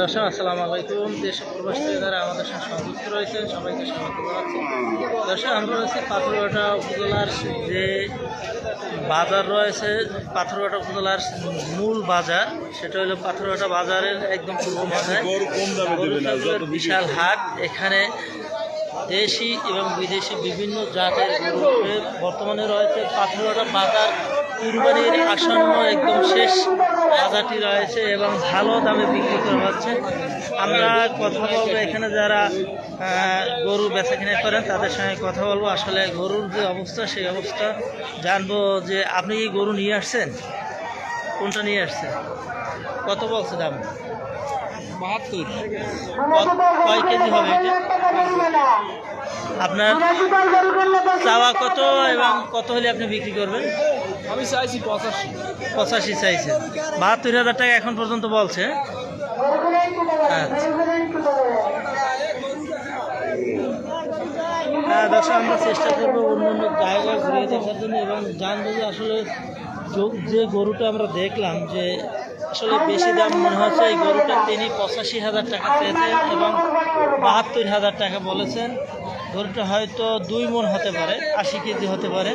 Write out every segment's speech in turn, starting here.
দর্শক আসসালামু আলাইকুম। দেশ প্রবাস থেকে যারা আমাদের সাথে সংযুক্ত রয়েছেন সবাইকে স্বাগত জানাচ্ছি। দর্শক আমরা রয়েছি পাথরঘাটা উপজেলার যে বাজার রয়েছে পাথরঘাটা উপজেলার মূল বাজার। সেটা হলো পাথরঘাটা বাজারের একদম পূর্ব মাথায় বিশাল হাট। এখানে দেশি এবং বিদেশি বিভিন্ন জাতের বর্তমানে রয়েছে পাথরঘাটা বাজার। কুরবানির আসন্ন একদম শেষ বাজারটি রয়েছে এবং ভালো দামে বিক্রি করা হচ্ছে। আমরা কথা বলব এখানে যারা গরু বেচা কিনে করেন তাদের সঙ্গে কথা বলব। আসলে গরুর যে অবস্থা সেই অবস্থা জানব যে আপনি কি গরু নিয়ে আসছেন? কোনটা নিয়ে আসছেন? কত বলছে দাম? বাহাত্তর। কয় কেজি হবে এটা? আপনার চাওয়া কত এবং কত হলে আপনি বিক্রি করবেন? আমি চাইছি পঁচাশি। পঁচাশি চাইছেন বাহাত্তর হাজার টাকা এখন পর্যন্ত বলছে। হ্যাঁ দর্শক, আমরা চেষ্টা করব অন্য অন্য জায়গায় ঘুরিয়ে দেখার জন্য এবং জানব যে আসলে যে গরুটা আমরা দেখলাম যে আসলে বেশি দাম মনে হচ্ছে, এই গরুটা তিনি পঁচাশি হাজার টাকা চেয়েছেন এবং বাহাত্তর হাজার টাকা বলেছেন। গরুটা হয়তো দুই মন হতে পারে, আশি কেজি হতে পারে।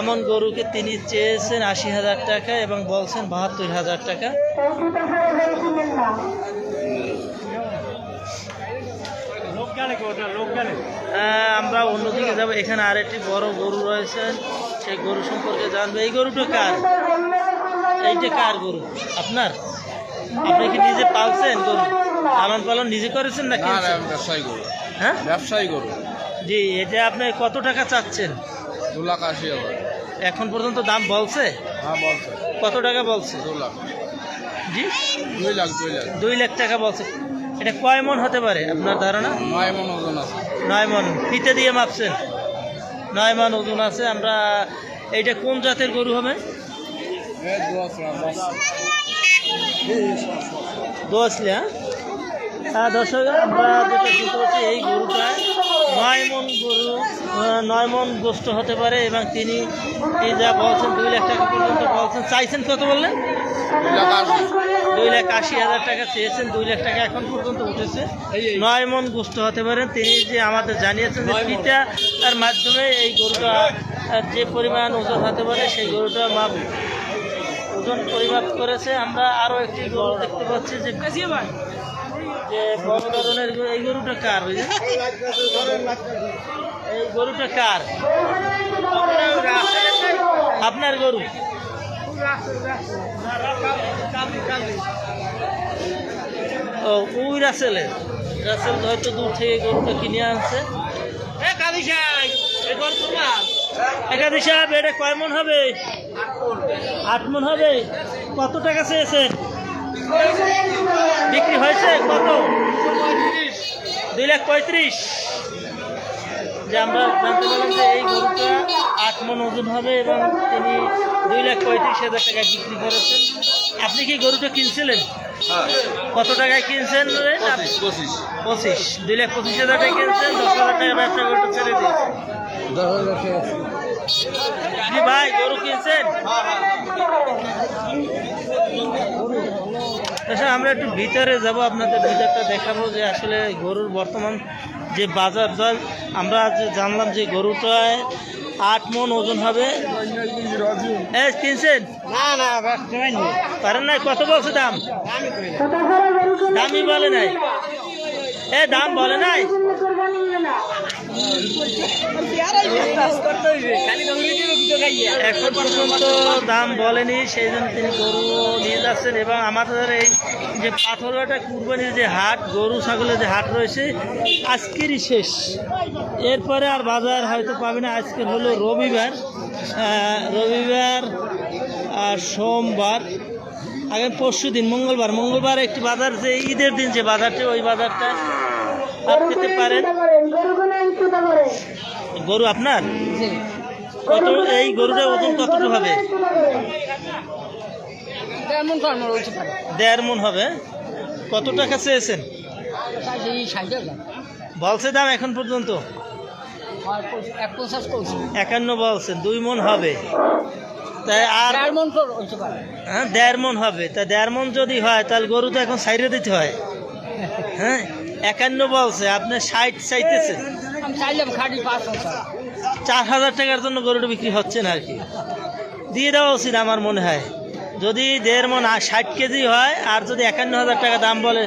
এমন গরুকে তিনি চেয়েছেন আশি হাজার টাকা এবং বলছেন বাহাত্তর হাজার টাকা। আমরা অন্যদিকে যাব। এখানে আরেকটি বড় গরু রয়েছে। সেই গরু সম্পর্কে জানব। এই গরুটা কার? এইটা কার গরু? আপনার? আপনি কি নিজে পালছেন গরু? লালন পালন নিজে করেছেন না না না ব্যবসায়ী গরু। হ্যাঁ? ব্যবসায়ী গরু। জি এটা আপনি কত টাকা চাচ্ছেন? দু লাখ আশি হাজার। এখন পর্যন্ত দাম বলছে? হ্যাঁ বলছে। কত টাকা বলছে? দু লাখ। জি? দুই লাখ দুই লাখ। দুই লাখ টাকা বলছে। এটা কয় মন হতে পারে আপনার ধারণা? নয় মন ওজন আছে। নয় মন। ফিতে দিয়ে মাপছেন? নয় মন ওজন আছে। আমরা এইটা কোন জাতের গরু হবে। দোয়াশলি হ্যাঁ? দর্শক আমরা যেটা শুনতে পাচ্ছি এই গরুটা নয় মন গরু নয় মন গোস্ত হতে পারে এবং তিনি যা বলছেন দুই লাখ টাকা পর্যন্ত বলছেন। চাইছেন কত বললেন? দুই লাখ আশি হাজার টাকা চেয়েছেন দুই লাখ টাকা এখন পর্যন্ত উঠেছে। নয় মন গোস্ত হতে পারেন তিনি যে আমাদের জানিয়েছেন যে পিতা তার মাধ্যমে এই গরুটা যে পরিমাণ ওজন হতে পারে সেই গরুটা মাপ ওজন পরিমাপ করেছে। আমরা আরও একটি গরু দেখতে পাচ্ছি যে এই গরুটা কার এই গরুটা কার? আপনার গরু? ও, ওই রাসেলের। রাসেল হয়তো দূর থেকে গরুটা কিনে আনছে। একাদি সাহেব এটা কয় মন হবে? আট মন হবে। কত টাকা চেয়েছেন বিক্রি হয়েছে কত? দুই লাখ পঁয়ত্রিশ। যে আমরা জানতে পারলাম যে এই গরুটা আট মন ওজন হবে এবং তিনি দুই লাখ পঁয়ত্রিশ হাজার টাকায় বিক্রি করেছেন। আপনি কি গরুটা কিনছিলেন? কত টাকায় কিনছেন রে? পঁচিশ। পঁচিশ। দুই লাখ পঁচিশ হাজার টাকা কিনছেন দশ হাজার টাকা ব্যবসা গরুটা ছেড়ে দিয়েছেন। ভাই গরু কিনছেন? আচ্ছা আমরা একটু ভিতরে যাব আপনাদের ভিতরটা দেখাবো যে আসলে গরুর বর্তমান যে বাজার দর। আমরা যে জানলাম যে গরুটায় আট মন ওজন হবে। কিনছেন পারেন নাই? কত বলছে দাম? দামই বলে নাই। এ দাম বলে নাই? এখন পর্যন্ত দাম বলেনি, সেই জন্য তিনি গরু নিয়ে যাচ্ছেন এবং আমাদের এই যে পাথরঘাটা কুরবানির যে হাট, গরু, ছাগলের যে হাট রয়েছে, আজকেরই শেষ। এরপরে আর বাজার হয়তো পাবে না, আজকের হলো রবিবার। রবিবার আর সোমবার। আগে পরশু দিন, মঙ্গলবার। মঙ্গলবার একটি বাজার যে ঈদের দিন যে বাজারটি, ওই বাজারটা পেতে পারেন। গরু আপনার? কত এই গরুটার ওজন কতটুকু হবে? দেড় মন হবে কত টাকা চেয়েছেন? বলছে দাম এখন পর্যন্ত? একান্ন বলছেন দুই মন হবে। তাই আর মন হ্যাঁ দেড় মন হবে। তা দেড় মন যদি হয় তাহলে গরু তো এখন সাইডে দিতে হয়। হ্যাঁ? একান্ন বলছে আপনি ষাট চাইতেছে চার হাজার টাকার জন্য গরুটা বিক্রি হচ্ছে না আর কি। দিয়ে দেওয়া উচিত আমার মনে হয়। যদি দেড় মন ষাট কেজি হয় আর যদি একান্ন হাজার টাকা দাম বলে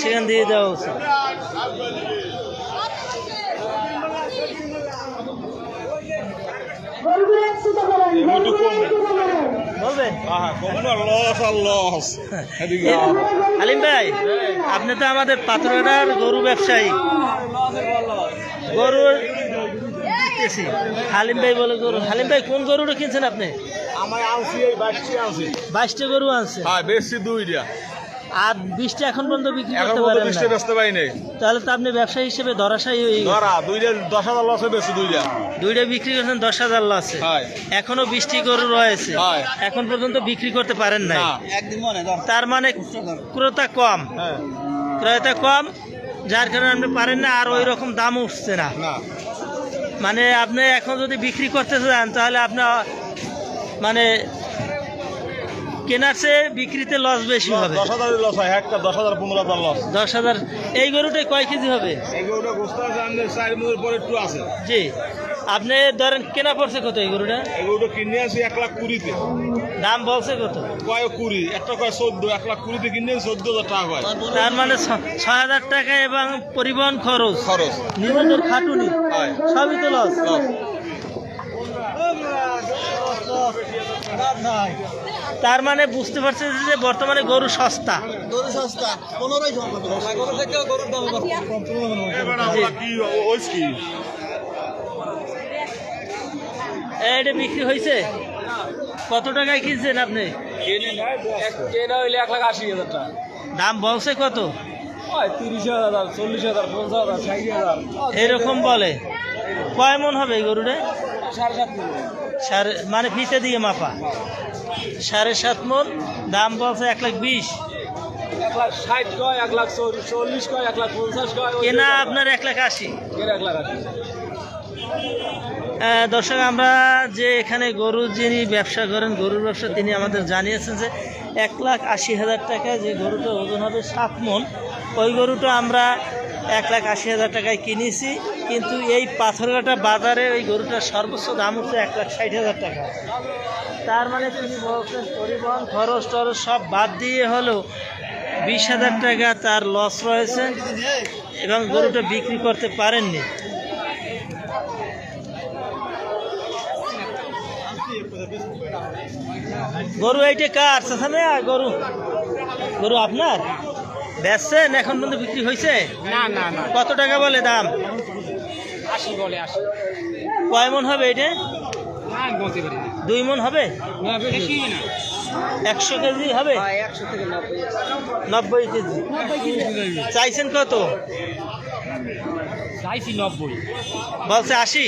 সেখান দিয়ে দেওয়া উচিত। বলবেন? লস আর লস এদিকে আও। আলিম ভাই আপনি তো আমাদের পাথরার গরু ব্যবসায়ী। গরু হালিম ভাই বলে গরু। হালিম ভাই কোন গরুটা কিনছেন আপনি? আমার আনছি এই বাইশটি আনছি বাইশটা গরু আনছে। হ্যাঁ বেশি দুইটা। আর বিশটা এখন পর্যন্ত বিক্রি এখন করতে পারেন বিশটা না বেচতে পাই নাই। তাহলে তো আপনি ব্যবসায়ী হিসেবে ধরাশায়ী হয়ে গেছেন। ধরা দুইটা দশ হাজার লসে বেশি দুইটা। দুইটা বিক্রি করছেন দশ হাজার লসে হয়। এখনও বৃষ্টি গরু রয়েছে। হয়। এখন পর্যন্ত বিক্রি করতে পারেন নাই। না। মনে তার মানে ক্রেতা কম। হ্যাঁ। ক্রেতা কম যার কারণে আপনি পারেন না আর ওই রকম দাম উঠছে না। মানে আপনি এখন যদি বিক্রি করতে চান তাহলে আপনার মানে কেনার চেয়ে বিক্রিতে লস বেশি হবে। দশ হাজার লস হয় একটা দশ হাজার পনেরো হাজার লস দশ হাজার এই গরুটাই কয় কেজি হবে? এগুলোটা গোস্ত আছে আমাদের চার পরে একটু আছে। জি। আপনি ধরেন কেনা পড়ছে কত এই গরুটা? এগুলোটা কিনে আসি এক লাখ কুড়িতে। দাম বলছে কত? কয় কুড়ি? একটা কয় চোদ্দ এক লাখ কুড়িতে কিনে চোদ্দ হাজার টাকা হয় তার মানে ছ- ছয় হাজার টাকা এবং পরিবহন খরচ। খরচ। নিজেদের খাটুনি। হয়। সবই তো লস তার মানে বুঝতে পারছে যে বর্তমানে গরু সস্তা। কি ওইস কি? এটা বিক্রি হয়েছে কত টাকায় কিনছেন আপনি? কেনা হইলে এক লাখ আশি হাজার টাকা। দাম বলছে কত? তিরিশ হাজার চল্লিশ হাজার পঞ্চাশ হাজার ষাট হাজার। এরকম বলে। কয় মন হবে এই গরুটা? সাড়ে সাত কিলো সাড়ে মানে ফিতে দিয়ে মাপা। সাড়ে সাত মন দাম বলছে এক লাখ বিশ। এক লাখ ষাট কয় এক লাখ চল্লিশ কয় এক লাখ পঞ্চাশ কয় কেনা আপনার এক লাখ আশি। কেনা এক লাখ আশি। দর্শক, আমরা যে এখানে গরু যিনি ব্যবসা করেন, গরুর ব্যবসা তিনি আমাদের জানিয়েছেন যে এক লাখ আশি হাজার টাকা যে গরুটা ওজন হবে সাত মন, ওই গরুটা আমরা এক লাখ আশি হাজার টাকায় কিনেছি। কিন্তু এই পাথরঘাটা বাজারে ওই গরুটার সর্বোচ্চ দাম হচ্ছে এক লাখ ষাট হাজার টাকা। তার মানে তিনি বলছেন, পরিবহন, খরচ টরচ সব বাদ দিয়ে হলেও বিশ হাজার টাকা তার লস রয়েছে এবং গরুটা বিক্রি করতে পারেননি। গরু এইটা কার? সামনে গরু। গরু আপনার? বেচছেন? এখন পর্যন্ত বিক্রি হয়েছে না না না। কত টাকা বলে দাম? আশি বলে আশি। কয় মন হবে এটা দুই মন হবে? একশো কেজি হবে? নব্বই। নব্বই কেজি। চাইছেন কত? চাইছি নব্বই। বলছে আশি?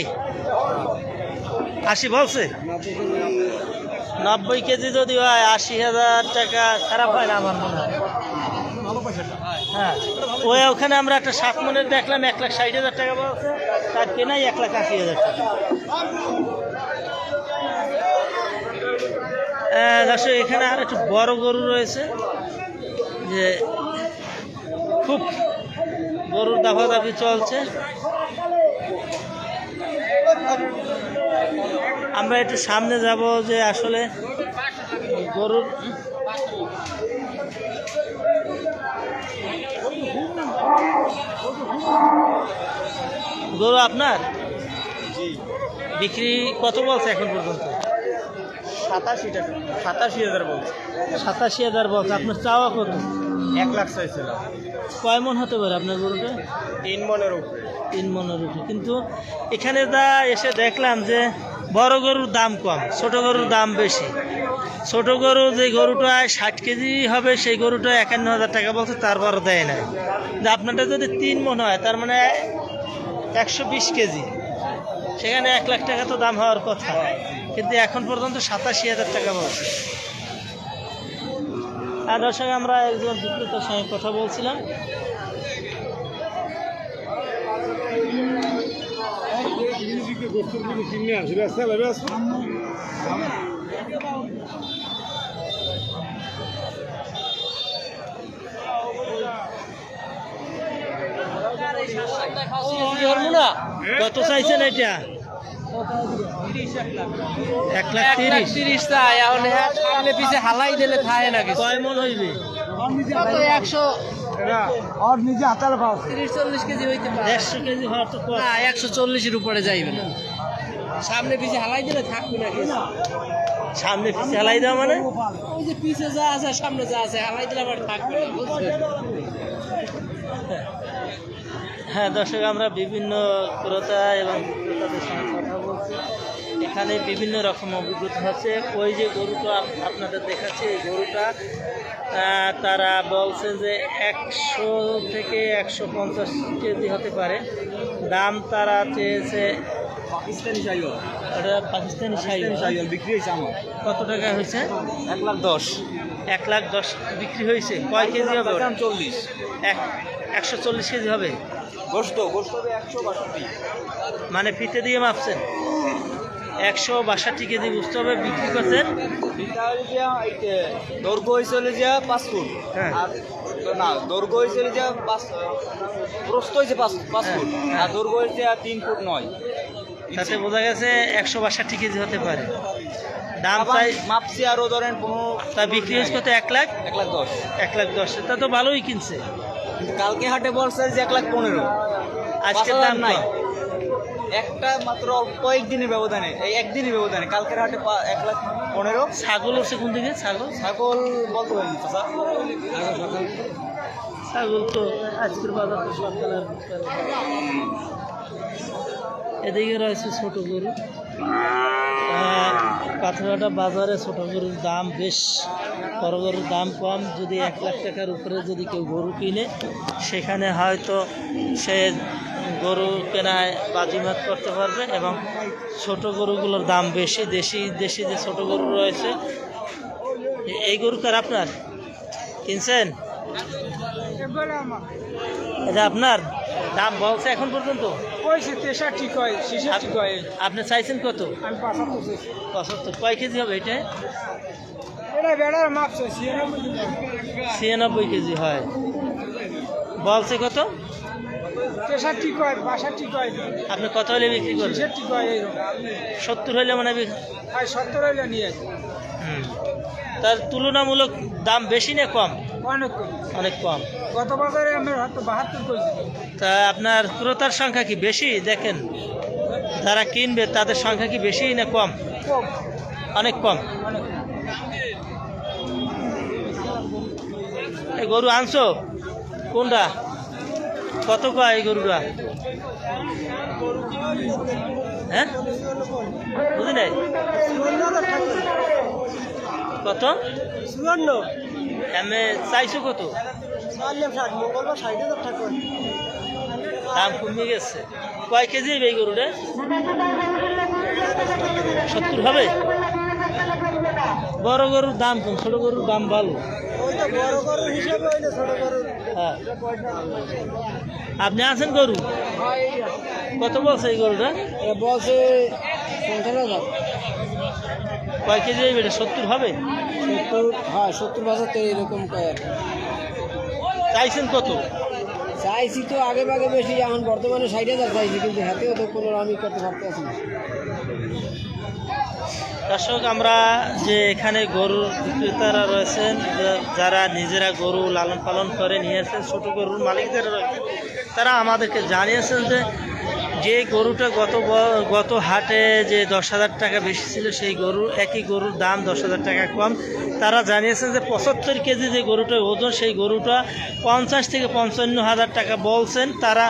আশি বলছে? নব্বই কেজি যদি হয় আশি হাজার টাকা খারাপ হয় না আমার মনে হয়। হ্যাঁ। ওই ওখানে আমরা একটা সাত মনের দেখলাম এক লাখ ষাট হাজার টাকা বলছে। তার কেনাই এক লাখ আশি হাজার টাকা। আহ, দর্শক এখানে আর একটু বড় গরু রয়েছে। যে খুব গরুর দাফাদাফি চলছে। আমরা একটু সামনে যাব যে আসলে গরুর গরু আপনার? বিক্রি কত বলছে এখন পর্যন্ত? সাতাশি টাকা। সাতাশি হাজার বলছে। সাতাশি হাজার বলছে। আপনার চাওয়া কত? এক লাখ চাইছিলাম কয় মন হতে পারে আপনার গরুটা? তিন মনের উপরে। তিন মনের উঠে কিন্তু এখানে যা এসে দেখলাম যে বড় গরুর দাম কম, ছোট গরুর দাম বেশি। ছোট গরু যে গরুটা ষাট কেজি হবে, সেই গরুটা একান্ন হাজার টাকা বলছে তারপরও দেয় না আপনারটা যদি তিন মন হয়, তার মানে একশো বিশ কেজি। সেখানে এক লাখ টাকা তো দাম হওয়ার কথা। কিন্তু এখন পর্যন্ত সাতাশি হাজার টাকা বলছে। আর দর্শক, আমরা একজন বিক্রেতার সঙ্গে কথা বলছিলাম। কিনে আসি কত চাইছেন এটা? এক লাখ তিরিশ। তিরিশ তাই এখন সামনে পিছে হালাই দিলে খায় না কিছু। কয় মন হইবে? একশো? আর নিজে হাতাল পাও। তিরিশ চল্লিশ কেজি হইতে পারে। দেড়শো কেজি হওয়ার তো একশো চল্লিশের উপরে যাইবে না। সামনে পিছে হালাই দিলে থাকবে না কিছু। সামনে পিছে হালাই দেওয়া মানে? ওই যে পিছে যা আছে সামনে যা আছে হালাই দিলে আবার থাকবে না হ্যাঁ দর্শক আমরা বিভিন্ন ক্রেতা এবং বিক্রেতাদের সঙ্গে কথা বলছি। এখানে বিভিন্ন রকম অভিজ্ঞতা হচ্ছে ওই যে গরুটা আপনাদের দেখাচ্ছে এই গরুটা তারা বলছেন যে একশো থেকে একশো পঞ্চাশ কেজি হতে পারে। দাম তারা চেয়েছে পাকিস্তানি চাইও ওটা পাকিস্তানি পাকিস্তানি সাইজ বিক্রি হয়েছে আমার। কত টাকা হয়েছে? এক লাখ দশ। এক লাখ দশ বিক্রি হয়েছে। কয় কেজি হবে? চল্লিশ এক একশো চল্লিশ কেজি হবে? গোস্ত গোস্ত হবে একশো বাষট্টি। মানে ফিতে দিয়ে মাপছেন? একশো বাষট্টি কেজি বুঝতে হবে বিক্রি করছেন? এটা দৈর্ঘ্য হয়েছিল যে পাঁচ ফুট। হ্যাঁ। আর না দৈর্ঘ্য হয়েছিল যে পাঁচ প্রস্থ হয়েছে পাঁচ পাঁচ হ্যাঁ, ফুট। হ্যাঁ। আর দৈর্ঘ্য হয়েছে তিন ফুট নয়। তাতে বোঝা গেছে একশো বাষট্টি কেজি হতে পারে। দাম আবার চাই মাপছি আরও ধরেন পনেরো তা বিক্রি হয়েছে কত? এক লাখ? এক লাখ দশ। এক লাখ দশ। তা তো ভালোই কিনছে। কালকে হাটে বলছে যে এক লাখ পনেরো। আজকের দাম নাই। একটা মাত্র কয়েকদিনের ব্যবধানে এই একদিনের ব্যবধানে। কালকের হাটে এক লাখ পনেরো। ছাগল হচ্ছে কোন দিকে? ছাগল? ছাগল বলতে পারিনি ছাগল তো আজকের বাজার তো বিকালে। এদিকে রয়েছে ছোট গরু। আহ, বাজারে ছোট গরুর দাম বেশ বড় গরুর দাম কম। যদি এক লাখ টাকার উপরে যদি কেউ গরু কিনে সেখানে হয়তো সে গরু কেনায় বাজিমাত করতে পারবে এবং ছোট গরুগুলোর দাম বেশি। দেশি দেশি যে ছোট গরু রয়েছে এই গরু কার আপনার? কিনছেন? এটা আপনার? দাম বলছে এখন পর্যন্ত? তেষট্টি কয় ছেষট্টি কয়। আপনি চাইছেন কত? আমি পাঁচাত্তর চাইছি। পঁচাত্তর। কয় কেজি হবে এটা? এটা বেড়ার মাপ চাইছি ছিয়ানব্বই কেজি হয়। বলছে কত? তেষট্টি কয় বাষট্টি কয়। আপনি কত হলে বিক্রি করবেন? ছেষট্টি কয় সত্তর হলে মানে আর সত্তর হইলে নিয়ে। তার তুলনামূলক দাম বেশি না কম? অনেক কম। অনেক কম। গত বছরে আমরা হয়তো বাহাত্তর করেছি। তা আপনার ক্রেতার সংখ্যা কি বেশি? দেখেন যারা কিনবে তাদের সংখ্যা কি বেশি না কম? কম। অনেক কম। এই গরু আনছো? কোনটা? কত কয় এই গরুটা? হ্যাঁ? বুঝি নাই? কত? চুয়ান্ন। এমনি চাইছো কত? দাম কমে গেছে। কয় কেজি এই গরুটা? সত্তর হবে? বড় গরুর দাম কম ছোট গরুর দাম ভালো। হ্যাঁ। আপনি আছেন গরু? কত বলছে এই গরুটা? বলছে পঞ্চাশ হাজার। কয় কেজি এই বেটা সত্তর হবে সত্তর হ্যাঁ সত্তর তো এরকম কয় চাইছেন কত? চাইছি তো আগে ভাগে বেশি এখন বর্তমানে ষাট হাজার চাইছি কিন্তু হাতেও তো কোনো আমি করতে পারতে আছি না। দর্শক আমরা যে এখানে গরুর বিক্রেতারা রয়েছেন যারা নিজেরা গরু লালন পালন করে নিয়েছেন ছোট গরুর মালিকদের রয়েছেন তারা আমাদেরকে জানিয়েছেন যে যে গরুটা গত গত হাটে যে দশ হাজার টাকা বেশি ছিল, সেই গরু, একই গরুর দাম দশ হাজার টাকা কম। তারা জানিয়েছেন যে পঁচাত্তর কেজি যে গরুটার ওজন, সেই গরুটা পঞ্চাশ থেকে পঞ্চান্ন হাজার টাকা বলছেন। তারা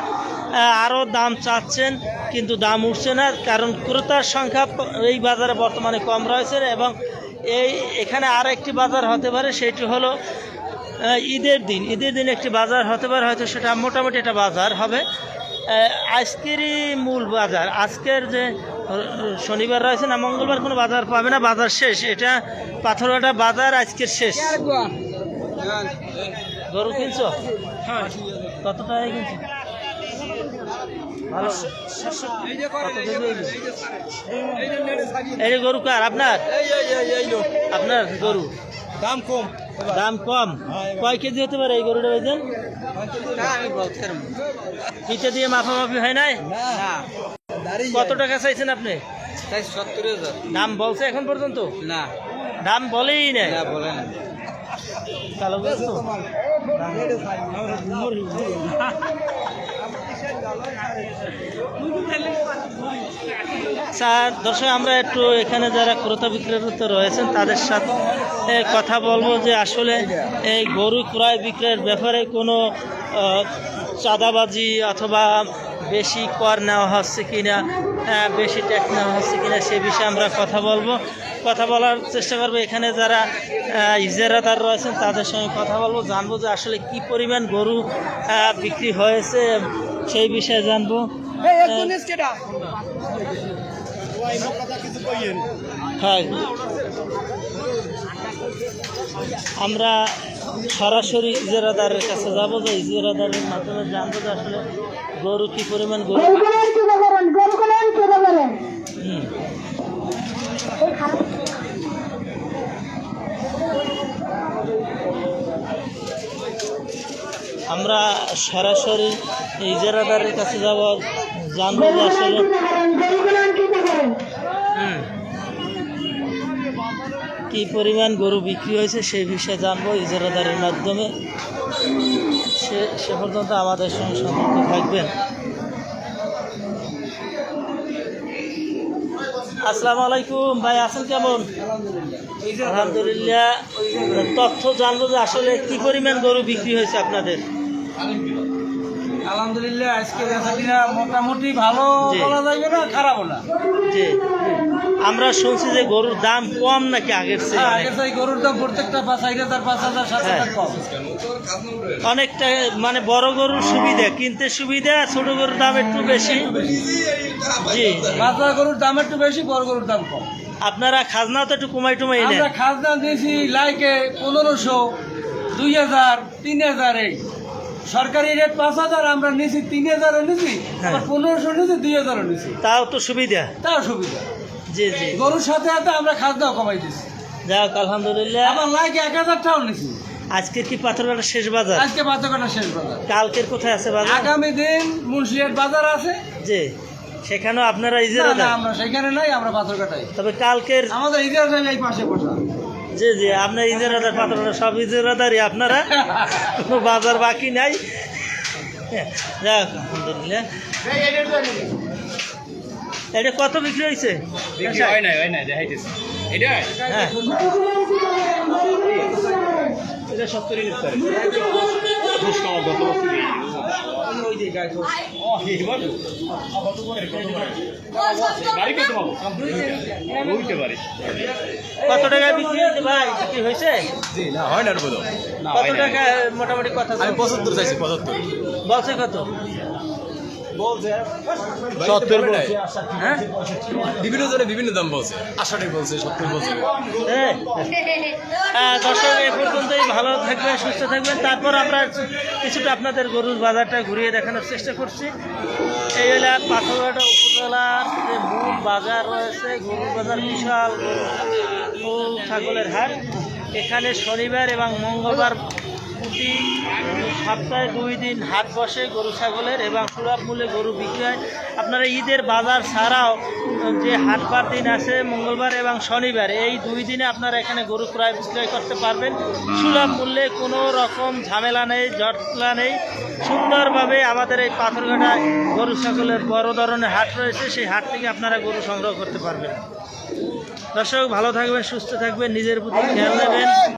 আরও দাম চাচ্ছেন, কিন্তু দাম উঠছে না, কারণ ক্রেতার সংখ্যা এই বাজারে বর্তমানে কম রয়েছে এবং এই, এখানে আর একটি বাজার হতে পারে, সেটি হলো ঈদের দিন। ঈদের দিন একটি বাজার হতে পারে, হয়তো সেটা মোটামুটি একটা বাজার হবে। আজকেরই মূল বাজার। আজকের যে শনিবার রয়েছে না, মঙ্গলবার কোনো বাজার পাবে না, বাজার শেষ। এটা পাথরঘাটা বাজার আজকের শেষ। গরু কিনছো? কত টাকায় কিনছো? ভালো? এই গরু কার? আপনার? আপনার গরু। দাম কম। দাম কম। কয় কেজি হতে পারে এই গরুটা ভাইজান? আমি দিয়ে মাফা দিয়ে মাফামাফি হয় নাই? কত টাকা চাইছেন আপনি? দাম বলছে এখন পর্যন্ত? না দাম বলেই নাই। না গরু তো? স্যার, দর্শক, আমরা একটু এখানে যারা ক্রেতা বিক্রেতা রয়েছেন, তাদের সাথে কথা বলব যে আসলে এই গরু ক্রয় বিক্রয়ের ব্যাপারে কোনো চাঁদাবাজি অথবা বেশি কর নেওয়া হচ্ছে কিনা বেশি ট্যাক্স নেওয়া হচ্ছে কিনা সে বিষয়ে আমরা কথা বলব। কথা বলার চেষ্টা করব। এখানে যারা ইজারাদার রয়েছেন, তাদের সঙ্গে কথা বলব। জানব যে আসলে কি পরিমাণ গরু বিক্রি হয়েছে সেই বিষয়ে জানব। হ্যাঁ। আমরা সরাসরি ইজারাদারের কাছে যাব যে ইজারাদারের মাধ্যমে জানব যে আসলে গরু কি পরিমাণ গরু? হুম। আমরা সরাসরি ইজারাদারের কাছে যাব, জানব আসলে। কি পরিমাণ গরু বিক্রি হয়েছে সেই বিষয়ে জানব ইজারাদারের মাধ্যমে। সে সে পর্যন্ত আমাদের সঙ্গে সম্পর্ক থাকবেন। আসসালামু আলাইকুম, ভাই আছেন কেমন? আলহামদুলিল্লাহ। তথ্য জানব যে আসলে কি পরিমাণ গরু বিক্রি হয়েছে আপনাদের? আলহামদুলিল্লাহ আজকে বেচাকিনা মোটামুটি ভালো বলা যাবে না খারাপও না? যে আমরা শুনছি যে গরুর দাম কম নাকি আগের চেয়ে হ্যাঁ, অনেক। গরুর দাম প্রত্যেকটা পাঁচ চার হাজার পাঁচ হাজার সাত হাজার হ্যাঁ। কম। অনেকটা মানে বড় গরুর সুবিধা কিনতে সুবিধা ছোট গরুর দাম একটু বেশি। জি। মাত্রা গরুর দাম একটু বেশি বড় গরুর দাম কম। আপনারা খাজনা তো একটু কমাই টুমাই নেন। আমরা খাজনা দিয়েছি লাইকে পনেরোশো দুই হাজার তিন হাজার এই। সরকারি রেট পাঁচ হাজার আমরা নিছি তিন হাজারও নিছি হ্যাঁ। আবার পনেরোশো নিছি দুই হাজারও নিছি। তাও তো সুবিধা। তাও সুবিধা। জি জি। গরুর সাথে সাথে আমরা খাজনাও কমাই দিছি। যাক আলহামদুলিল্লাহ। আবার লাইকে এক হাজার টাও নিছি। আজকে কি পাথরঘাটা শেষ বাজার? আজকে বাচ্চাকাটা শেষ বাজার। কালকের কোথায় আছে বাজার? আগামী দিন মুন্সিয়াট বাজার আছে। জি। সেখানেও আপনারা ইজারা আমরা সেখানে নাই আমরা পাথরঘাটাই তবে কালকের আমাদের ইতিহাস এই পাশে বসা। জি জি আপনার ইজারাদার পাথরঘাটা সব ইজারাদারই আপনারা। কোনো বাজার বাকি নাই। যাক আলহামদুলিল্লাহ। এটা কত বিক্রি হয়েছে? হয় নাই হয় নাই দেখাইতেছি। এটা? হ্যাঁ। এটা সত্তরই নিতে পারে দশ কামার গত বছর ও এইবার গাড়ি কত পারি। কত টাকায় বিক্রি হয়েছে ভাই? বিক্রি হয়েছে? না হয় না কত টাকা মোটামুটি কথা আমি পঁচাত্তর চাইছি পঁচাত্তর। বলছে কত? সত্তর বলছে। হ্যাঁ? বিভিন্ন জনে বিভিন্ন দাম বলছে। আষাঢ়ি বলছে সত্তর বলছে। হ্যাঁ। দর্শক এ পর্যন্তই ভালো থাকবেন সুস্থ থাকবেন। তারপর আমরা কিছুটা আপনাদের গরুর বাজারটা ঘুরিয়ে দেখানোর চেষ্টা করছি। এই হলো পাথরঘাটা উপজেলার যে মূল বাজার রয়েছে গরুর বাজার বিশাল গরু ছাগলের হাট। এখানে শনিবার এবং মঙ্গলবার প্রতি সপ্তাহে দুই দিন হাট বসে গরু ছাগলের এবং সুলভ মূল্যে গরু বিক্রয়। আপনারা ঈদের বাজার ছাড়াও যে হাটবার দিন আছে, মঙ্গলবার এবং শনিবার, এই দুই দিনে আপনারা এখানে গরু ক্রয় বিক্রয় করতে পারবেন। সুলভ মূল্যে কোনো রকম ঝামেলা নেই, জটলা নেই। সুন্দরভাবে আমাদের এই পাথরঘাটায় গরু ছাগলের বড় ধরনের হাট রয়েছে, সেই হাট থেকে আপনারা গরু সংগ্রহ করতে পারবেন। দর্শক, ভালো থাকবেন, সুস্থ থাকবেন, নিজের প্রতি খেয়াল নেবেন